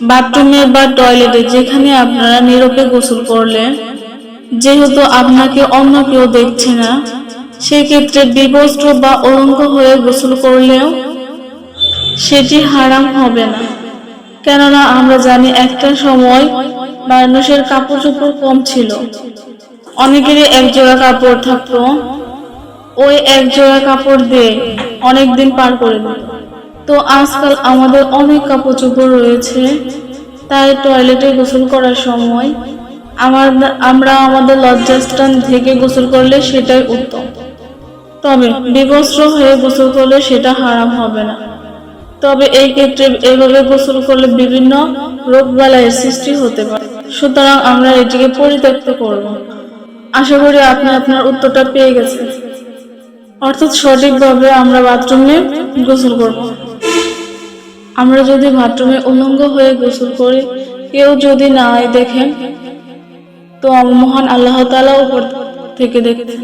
বাথরুমে বা টয়লেটে যেখানে আপনারা নীরবে গোসল করলেন, যেহেতু আপনাকে অন্য কেউ দেখছে না, সেক্ষেত্রে বিবস্ত্র বা অলঙ্ক হয়ে গোসল করলেও সেটি হারাম হবে না। কেননা আমরা জানি একটা সময় মানুষের কাপড় চোপড় কম ছিল। অনেকেরই এক জোড়া কাপড় থাকতো, ওই এক জোড়া কাপড় দিয়ে অনেক দিন পার করে দিত তো আজকাল আমাদের অনেক কাপড় চোপড় রয়েছে, তাই টয়লেটে গোসল করার সময় আমার আমরা আমাদের লজ্জাস্থান থেকে গোসল করলে সেটাই উত্তম। তবে বিবস্ত্র হয়ে গোসল করলে সেটা হারাম হবে না। তবে এই ক্ষেত্রে এভাবে গোসল করলে বিভিন্ন রোগ বালাইয়ের সৃষ্টি হতে পারে। সুতরাং আমরা এটিকে পরিত্যক্ত করব। আশা করি আপনি আপনার উত্তরটা পেয়ে গেছেন। অর্থাৎ সঠিকভাবে আমরা বাথরুমে গোসল করব। আমরা যদি বাথরুমে উলঙ্গ হয়ে গোসল করি, কেউ যদি না দেখেন তো মহান আল্লাহ তালা উপর থেকে দেখতেন